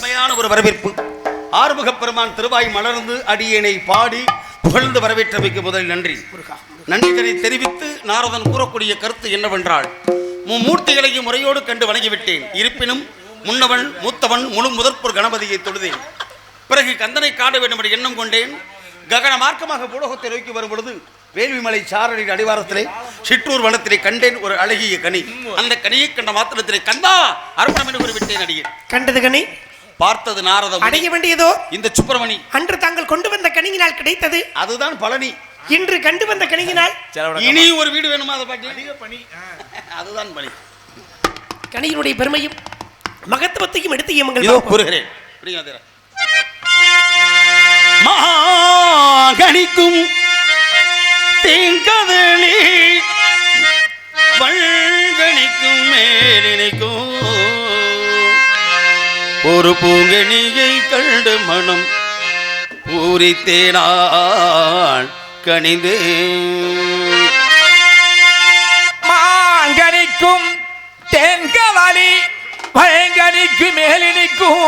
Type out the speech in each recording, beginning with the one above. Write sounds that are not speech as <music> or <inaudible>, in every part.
அருமையான ஒரு வரவேற்பு. ஆறுமுக பெருமான் திருவாய் மலர்ந்து அடியேனை பாடி புகழ்ந்து வரவேற்றமைக்கு முதலில் நன்றி. நன்றிகளை தெரிவித்து நாரதன் கூறக்கூடிய கருத்து என்னவென்றால் மும்மூர்த்திகளையும் முறையோடு கண்டு வணங்கிவிட்டேன். இருப்பினும் முன்னவன் மூத்தவன் முழு முதற்பொரு கணபதியை தொழுதேன். பிறகு கந்தனை காண வேண்டும் என்ற எண்ணம் கொண்டேன். ககன மார்க்கமாக பூலோகத்தை நோக்கி வரும் பொழுது வேள்விமலை சாரடியின் அடிவாரத்திலே சிற்றூர் வனத்திலே கண்டேன் ஒரு அழகிய கனி. அந்த கனியை கண்ட மாத்திரத்திலே கந்தா அர்ப்பணம் என்று குறிவிட்டேன் அடியேன். கண்டது கனி? பார்த்தது நாரதம் அடைய வேண்டியதோ? இந்த சுப்பிரமணி. அன்று தாங்கள் கொண்டு வந்த கனியினால் கிடைத்தது. அதுதான் பழனி. இன்று கண்டு வந்த கனியினால்? இனி ஒரு வீடு வேணுமா அதை பாட்டி பணி. அதுதான் பணி. கனியினுடைய பெருமையும் மகத்துவத்தையும் எடுத்து பார்ப்போம். கூறுகிறேன் புரியுங்க மகாகணிக்கும் தேங்கதளி வள்கணிக்கும் மேலினைக்கும் ஒரு பூங்கனியை கண்டு மனம் பூரித்தேனான் கணிந்து மாங்கனிக்கும் தென்கவலி பயங்கனிக்கு மேலினிக்கும்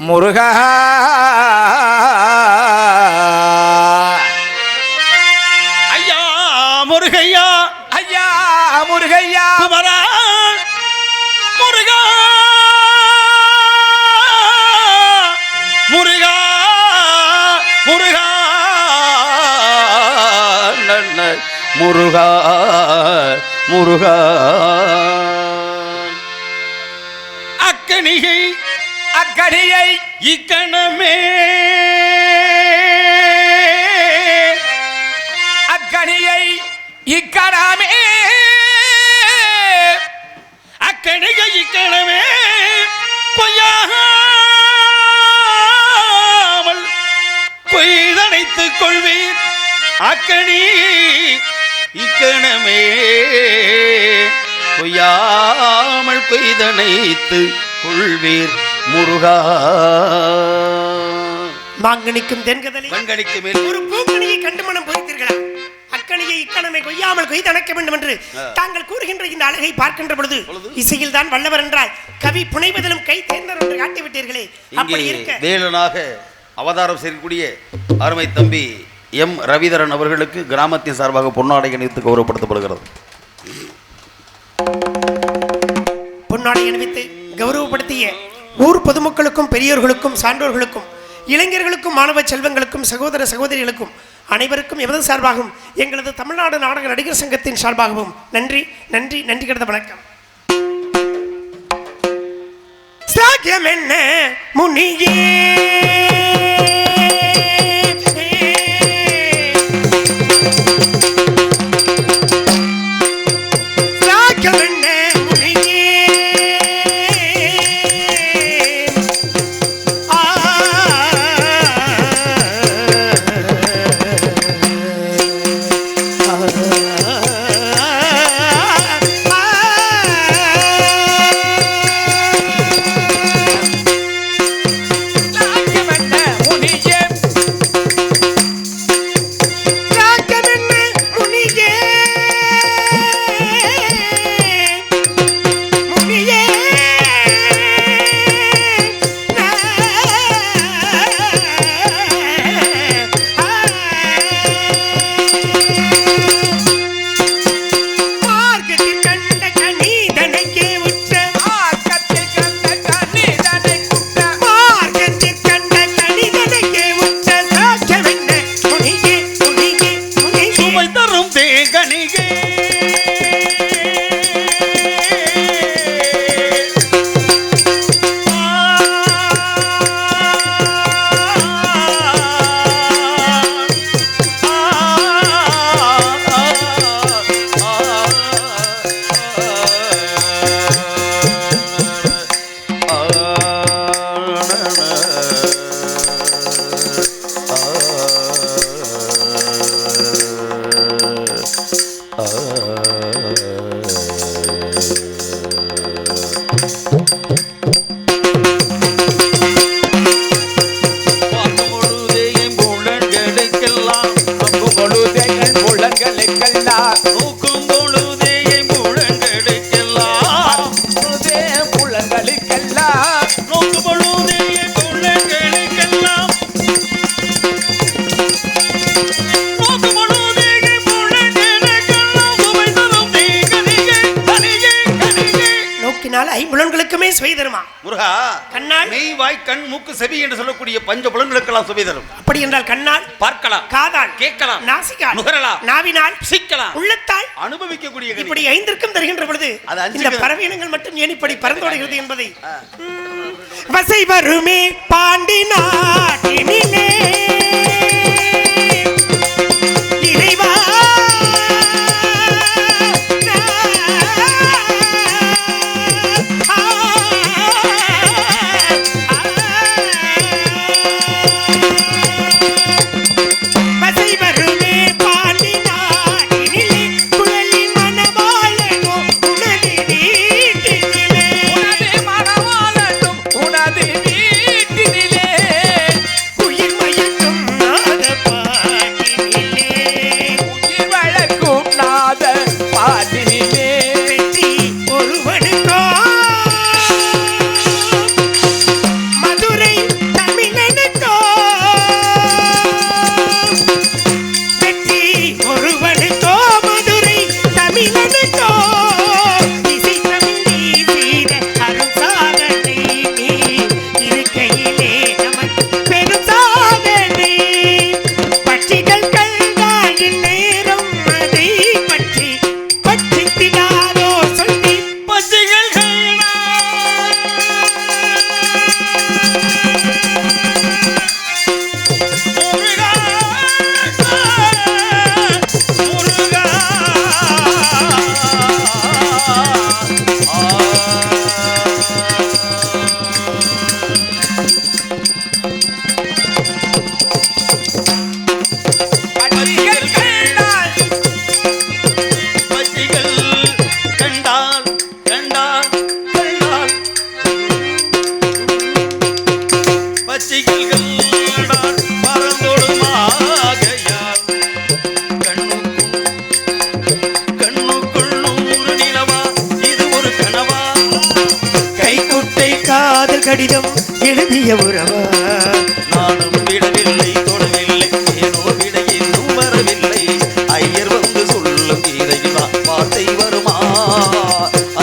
முருகா. முருகா முருகா. அக்கணிகை அக்கணியை இக்கணமே. அக்கணியை இக்கடாமே அக்கணிகை இக்கணமே. பொய்யாமல் கொய்தனைத்துக் கொள்வீர். அக்கணி இக்கணமே. பொய்யாமல் கொய்தனைத்து கொள்வீர் முருகா. மாங்கனிக்கும் தென்கதலி. கண்கணிக்கு மேல் ஒரு பூக்கணியை கண்டு மனம் பொறித்தீர்களா அக்கணியை இக்கணமை கொய்யாமல் கொய்தணைக்க வேண்டும் என்று தாங்கள் கூறுகின்ற இந்த அழகை பார்க்கின்ற பொழுது? இசையில் தான் வல்லவர் என்றால் கவி புனைவதிலும் கை தேர்ந்தவர் என்று காட்டிவிட்டீர்களே. அப்படி இருக்க வேலனாக அவதாரம் செய்யக்கூடிய அருமை தம்பி எம் ரவிதரன் அவர்களுக்கு கிராமத்தின் சார்பாக பொன்னாடை அணிவித்து கௌரவப்படுத்தப்படுகிறது. பொன்னாடை அணிவித்து கௌரவப்படுத்திய ஊர் பொதுமக்களுக்கும் பெரியோர்களுக்கும் சான்றோர்களுக்கும் இளைஞர்களுக்கும் மாணவ செல்வங்களுக்கும் சகோதர சகோதரிகளுக்கும் அனைவருக்கும் எமது சார்பாகவும் எங்களது தமிழ்நாடு நாடக நடிகர் சங்கத்தின் சார்பாகவும் நன்றி நன்றி நன்றி கிடந்த வணக்கம். சாக்கியம் என்ன முனியே? ஐம்புலன்களுக்குமே சுவை தருமா? கண்ணால்? மெய் கண் மூக்கு செவி என்று சொல்லக்கூடிய பஞ்ச புலன்களுக்கெல்லாம் சுவை தரும். அப்படி என்றால் கண்ணால்? பார்க்கலாம் காதால்? கேட்கலாம் நாசிக்கால் நுகரலாம் நாவினால்? சிக்கலாம் உள்ளத்தால்? அனுபவிக்கக்கூடிய இப்படி ஐந்திற்கும் தருகின்ற பொழுது இந்த பறவை இனங்கள் மட்டும் ஏன் இப்படி பறந்தோடுகிறது என்பதை? வசை வருமே பாண்டி நாட்டினிலே. கடிதம் எழுதிய உறவா? நானும் விடவில்லை தொடவில்லை ஏனோ விட இன்னும் வரவில்லை. ஐயர் வந்து சொல்லும் கீதையில் தான் வார்த்தை வருமா?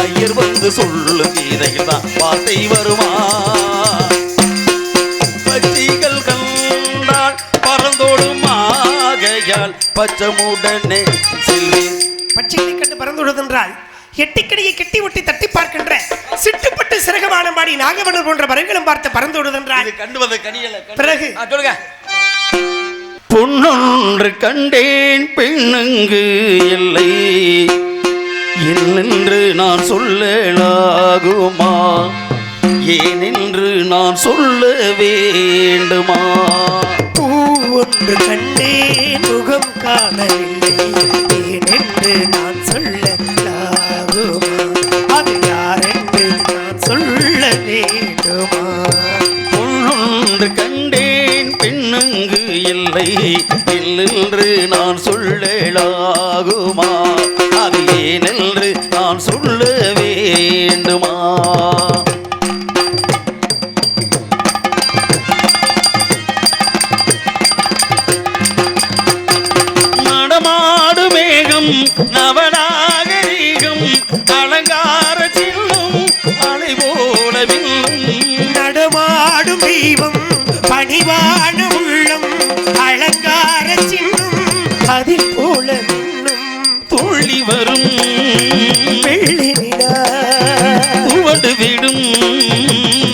ஐயர் வந்து சொல்லும் கீதையில் தான் வார்த்தை வருமா? பச்சைகள் கண்டால் பறந்தோடும் ஆகையால் பச்சமுடனே பச்சைகளை கண்டு பறந்துள்ளதென்றால் எட்டிக்கடியை கெட்டி ஒட்டி தட்டி பார்க்கின்ற சிட்டுப்பட்டு சிறகமான பாடி நாகவனர் போன்ற பறவைகளும் பார்த்து பறந்துள்ளதென்றால் இது கண்டு வந்த கனியல பிறகு? சொல்லுங்க. பொன்னொன்று கண்டேன் பெண்ணுங்கு இல்லை. என்னென்று நான் சொல்லலாகுமா? ஏனென்று நான் சொல்ல வேண்டுமா? பூ ஒன்று கண்டே முகம் காணவில்லை என்னென்று நான் சொல்லலாகுமா அது ஏனென்று நான் சொல்ல வேண்டுமா? நடமாடு மேகம் நவநாகரீகம் அலங்கார சின்னம் அலை போல நடமாடும் தெய்வம் பணிவான வரும் வெள்ளி நிலா துவண்டு விடும்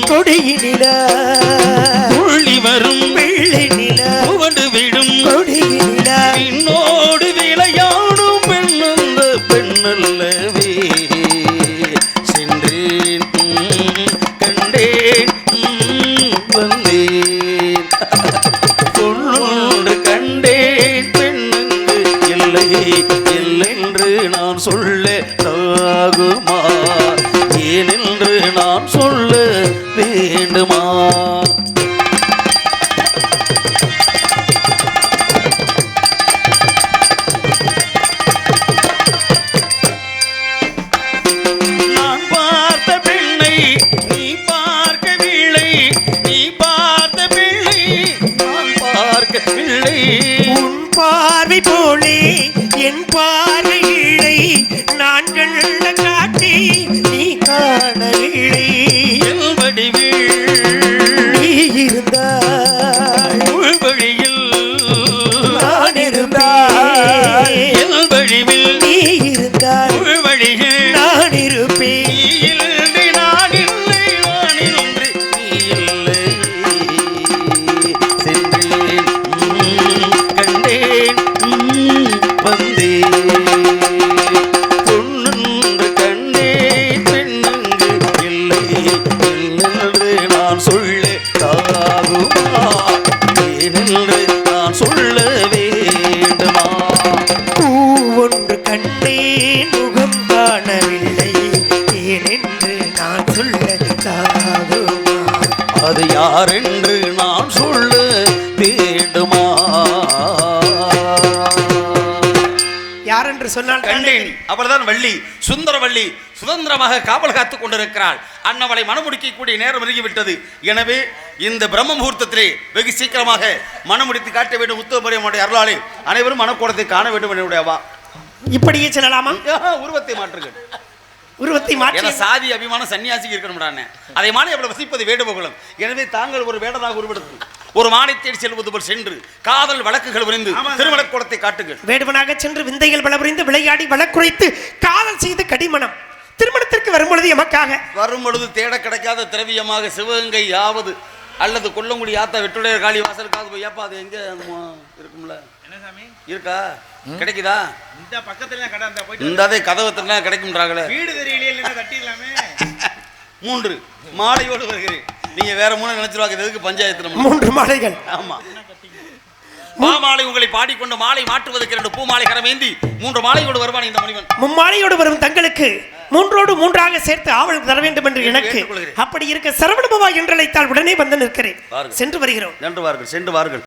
கொடியினிலா துள்ளி வரும் வெள்ளி நிலா துவண்டு விடும் கொடியினிலா என்னோடு விளையாடும் பெண்ணந்த பெண்ணல்லவே. சென்றேன் கண்டேன் வந்தேன். பொன்னொன்று கண்டேன் பெண்ணுங்கு இல்லை இல்லென்று நான் சொல்ல ஆகுமா ஏனென்று நான் சொல்ல வேண்டுமா? பார்வை Maru அவள்தான் வள்ளி சுந்தரவள்ளி சுதந்திரமாக காவல் காத்துக் கொண்டிருக்கிறாள். அன்னவளை மணமுடிக்கக்கூடிய நேரம் நெருங்கிவிட்டது எனவே இந்த பிரம்ம முகூர்த்தத்திலே வெகு சீக்கிரமாக மணமுடித்து காட்ட வேண்டும் உத்தமரியமுடைய அருளாளே அனைவரும் மனக்கோலத்தை காண வேண்டும் என்னுடைய வா இப்படியே செல்லலாமா? <laughs> உருவத்தை மாற்றுங்கள். உருவத்தை மாற்றி சாதி அபிமானம் சன்னியாசிக்கு இருக்கணும்டானே அதை மாலை அவளை வசிப்பது வேண்டுமகுலம் எனவே தாங்கள் ஒரு வேடனாக உருவெடுத்து ஒரு மானை தேடி செல்வது போல் சென்று காதல் வழக்குகள் விரைந்து திருமணக்கோலத்தை காட்டுங்கள். வேடுவனாக சென்று விந்தைகள் பலபுரிந்து விளையாடி வழக்குரைத்து காதல் செய்து கடிமணம். திருமணத்திற்கு வரும்பொழுது எமக்காக? வரும் பொழுது தேட கிடைக்காத திரவியமாக சிவகங்கை யாவது அல்லது கொல்லங்குடி ஆத்தா வெட்டுடைய காளி வாசலுக்காக போய் ஏப்பா அது எங்க இருக்கும்ல? என்ன சாமி? இருக்கா? கிடைக்குதா? இந்த பக்கத்துல கடை அந்த போயிட்டு இந்த அதே கதவத்திலாம் கிடைக்கும்ன்றாங்களே. வீடு தெரியலையே கட்டிடலாமே. மூன்று. மாலையோடு வருகிறேன். நீங்க வேற மூணு நினைச்சிருவாங்க எதுக்கு பஞ்சாயத்து மூன்று மாலைகள். ஆமா. மாமாலை உங்களை பாடிக்கொண்டு மாலை மாற்றுவதற்கு இரண்டு பூ மாலை கரமேந்தி மூன்று மாலையோடு வருவான் இந்த மனிதன் மும்மாலையோடு வரும் தங்களுக்கு. மூன்றோடு மூன்றாக சேர்த்து ஆவல் தர வேண்டும் என்று எனக்கு. அப்படி இருக்க சரவணபவா என்றழைத்தால் உடனே வந்து நிற்கிறேன். சென்று வருகிறோம். சென்று வாருங்கள் சென்று வாருங்கள்.